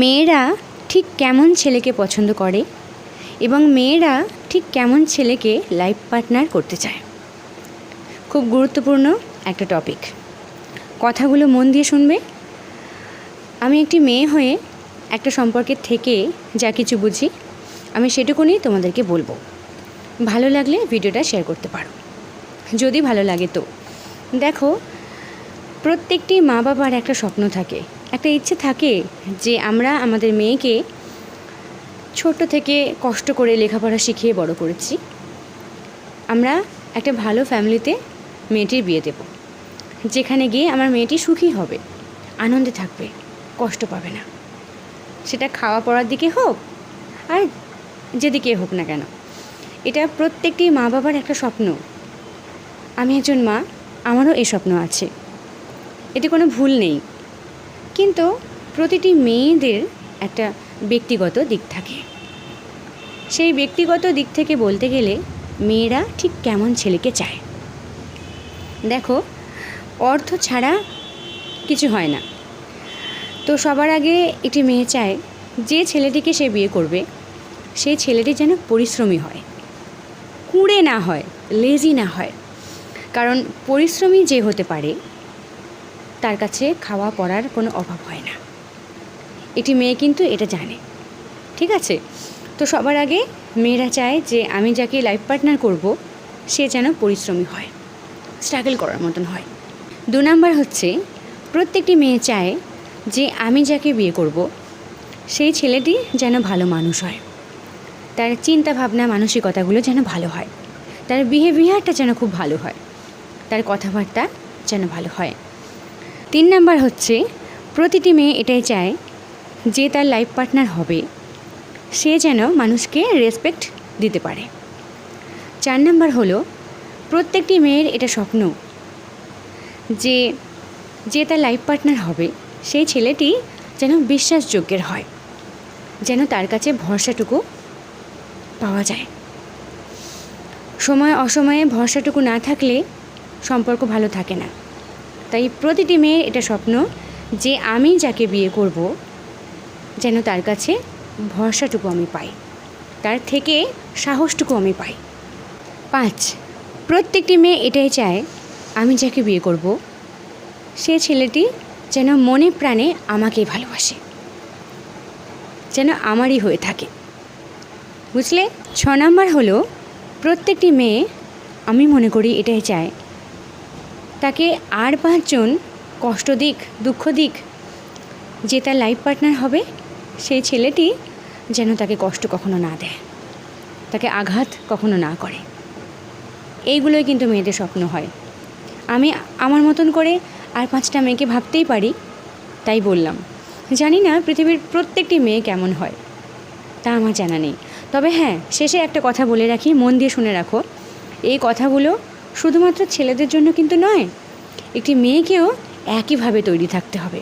মেয়েরা ঠিক কেমন ছেলেকে পছন্দ করে এবং মেয়েরা ঠিক কেমন ছেলেকে লাইফ পার্টনার করতে চায়? খুব গুরুত্বপূর্ণ একটা টপিক কথাগুলো মন দিয়ে শুনবে। আমি একটি মেয়ে হয়ে একটা সম্পর্কের থেকে যা কিছু বুঝি, আমি সেটুকুনি তোমাদেরকে বলব। ভালো লাগলে ভিডিওটা শেয়ার করতে পারো। যদি ভালো লাগে তো। দেখো, প্রত্যেকটি মা বাবার একটা স্বপ্ন থাকে। একটা ইচ্ছে থাকে যে আমরা আমাদের মেয়েকে ছোট থেকে কষ্ট করে লেখাপড়া শিখিয়ে বড় করেছি। আমরা একটা ভালো ফ্যামিলিতে মেয়েটির বিয়ে দেব, যেখানে গিয়ে আমার মেয়েটি সুখী হবে, আনন্দে থাকবে, কষ্ট পাবে না। সেটা খাওয়া পড়ার দিকে হোক আর যেদিকে হোক না কেন। এটা প্রত্যেকটি মা বাবার একটা স্বপ্ন। আমি একজন মা, আমারও এই স্বপ্ন আছে। এতে কোনো ভুল নেই। কিন্তু প্রতিটি মেয়েদের একটা ব্যক্তিগত দিক থাকে। সেই ব্যক্তিগত দিক থেকে বলতে গেলে মেয়েরা ঠিক কেমন ছেলেকে চায়? দেখো, অর্থ ছাড়া কিছু হয় না। তো সবার আগে একটি মেয়ে চায় যে ছেলেটিকে সে বিয়ে করবে সেই ছেলেটি যেন পরিশ্রমী হয়। কুঁড়ে না হয় লেজি না হয়। কারণ পরিশ্রমী যে হতে পারে তার কাছে খাওয়া পড়ার কোনো অভাব হয় না। একটি মেয়ে কিন্তু এটা জানে। ঠিক আছে? তো সবার আগে মেয়েরা চায় যে আমি যাকে লাইফ পার্টনার করব, সে যেন পরিশ্রমী হয় স্ট্রাগল করার মতন হয়। দু নাম্বার হচ্ছে, প্রত্যেকটি মেয়ে চায় যে আমি যাকে বিয়ে করব, সেই ছেলেটি যেন ভালো মানুষ হয়। তার চিন্তা ভাবনা, মানসিকতাগুলো যেন ভালো হয়। তার বিহেভিয়ারটা যেন খুব ভালো হয়। তার কথাবার্তা যেন ভালো হয়। তিন নাম্বার হচ্ছে, প্রতিটি মেয়ে এটাই চায় যে তার লাইফ পার্টনার হবে। সে যেন মানুষকে রেসপেক্ট দিতে পারে। চার নাম্বার হলো, প্রত্যেকটি মেয়ের এটা স্বপ্ন যে যে তার লাইফ পার্টনার হবে, সেই ছেলেটি যেন বিশ্বাসযোগ্যের হয়, যেন তার কাছে ভরসাটুকু পাওয়া যায়। সময় অসময়ে ভরসাটুকু না থাকলে সম্পর্ক ভালো থাকে না। তাই প্রতিটি মেয়ের এটা স্বপ্ন যে আমি যাকে বিয়ে করব, যেন তার কাছে ভরসাটুকু আমি পাই, তার থেকে সাহসটুকু আমি পাই। পাঁচ, প্রত্যেকটি মেয়ে এটাই চায়, আমি যাকে বিয়ে করব, সে ছেলেটি যেন মনে প্রাণে আমাকেই ভালোবাসে, যেন আমারই হয়ে থাকে। বুঝলে? ছ নম্বর হলো, প্রত্যেকটি মেয়ে, আমি মনে করি এটাই চায় তাকে আর পাঁচজন কষ্ট দিক, দুঃখ দিক, যে তার লাইফ পার্টনার হবে, সেই ছেলেটি যেন তাকে কষ্ট কখনো না দেয়, তাকে আঘাত কখনো না করে। এইগুলোই কিন্তু মেয়েদের স্বপ্ন হয়। আমি আমার মতন করে আর পাঁচটা মেয়েকে ভাবতেই পারি, তাই বললাম। জানি না পৃথিবীর প্রত্যেকটি মেয়ে কেমন হয়, তা আমার জানা নেই। তবে হ্যাঁ শেষে একটা কথা বলে রাখি, মন দিয়ে শুনে রাখো। এই কথাগুলো শুধুমাত্র ছেলেদের জন্য কিন্তু নয় একটি মেয়েকেও একইভাবে তৈরি থাকতে হবে।